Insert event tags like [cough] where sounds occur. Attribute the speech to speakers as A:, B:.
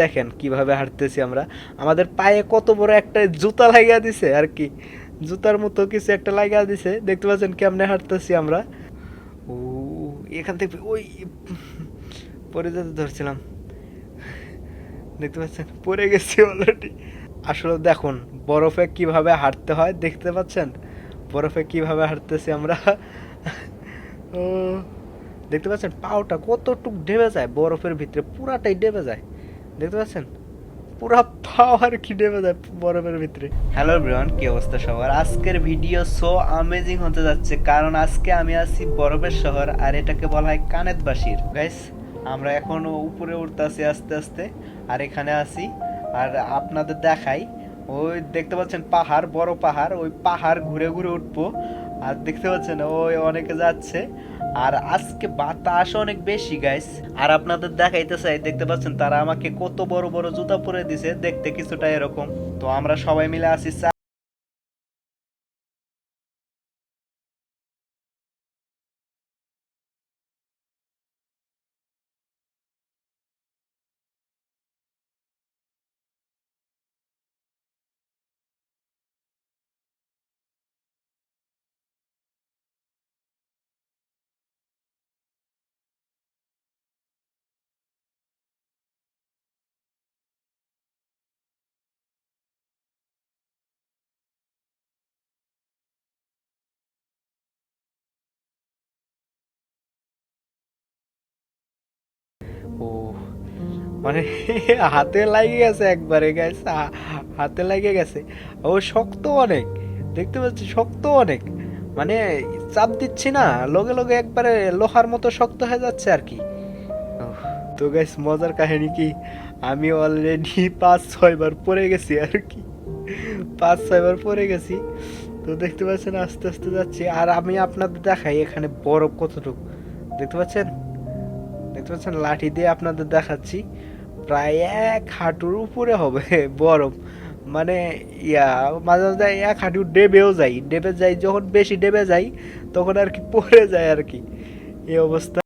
A: দেখেন কীভাবে হাঁটতেছি আমরা। আমাদের পায়ে কত বড় একটা জুতা লাগিয়ে দিছে আর কি। জুতার মতো কিছু একটা লাগিয়ে দিছে। দেখতে পাচ্ছেন কেমনে হাঁটতেছি আমরা। ও, এখান থেকে ওই পরে যেতে ধরছিলাম। দেখতে পাচ্ছেন, পড়ে গেছি অলরেডি আসলে দেখুন, বরফে কীভাবে হাঁটতে হয় দেখতে পাচ্ছেন? বরফে কীভাবে হাঁটতেছি আমরা। ও, দেখতে পাচ্ছেন, পাওটা কতটুক ডেবে যায়, বরফের ভিতরে পুরাটাই ডেবে যায়। দেখতে পাচ্ছেন? পুরা পাও আর কি ডেবে যায় বরফের ভিতরে। হ্যালো ব্রিয়ান কি অবস্থা সবার? আজকের ভিডিও সো আমেজিং হতে যাচ্ছে, কারণ আজকে আমি আছি বরফের শহর, আর এটাকে বলা হয় কানেতবাসীর। গাইস আমরা এখন উপরে উঠতেছি আস্তে আস্তে, আর এখানে আছি, আর আপনাদের দেখাই। ওই দেখতে পাচ্ছেন পাহাড়, বড় পাহাড়, ওই পাহাড় ঘুরে ঘুরে উঠবো। আর দেখতে পাচ্ছেন, ওই অনেকে যাচ্ছে। আর আজকে বাতাস অনেক বেশি গাইস আর আপনাদের দেখাইতে চাই দেখতে পাচ্ছেন, তারা আমাকে কত বড় বড় জুতা পরে দিছে, দেখতে কিছুটা এরকম। তো আমরা সবাই মিলে আছি ও মানে [laughs] হাতে লাগে গেছে একবারে গাইস হাতে লাগে গেছে। ও শক্ত অনেক, দেখতে পাচ্ছি শক্ত অনেক। মানে চাপ দিচ্ছি না, লগে লগে একবারে লোহার মতো শক্ত হয়ে যাচ্ছে আর কি। তো গাইস মজার কাহিনী কি? আমি অলরেডি [laughs] পাঁচ ছয়বার পড়ে গেছি আর কি। পাঁচ ছয়বার পরে গেছি। তো দেখতে পাচ্ছেন, আস্তে আস্তে যাচ্ছি। আর আমি আপনাদের দেখাই এখানে বরফ কতটুকু। দেখতে পাচ্ছেন? দেখতে পাচ্ছেন, লাঠি দিয়ে আপনাদের দেখাচ্ছি। প্রায় এক হাঁটুর উপরে হবে, [laughs] বরফ। মানে ইয়া, মাঝে মাঝে এক হাঁটু ডেবেও যাই। ডেবে যাই, যখন বেশি ডেবে যাই, তখন আর কি পড়ে যায় আর কি। এই অবস্থা।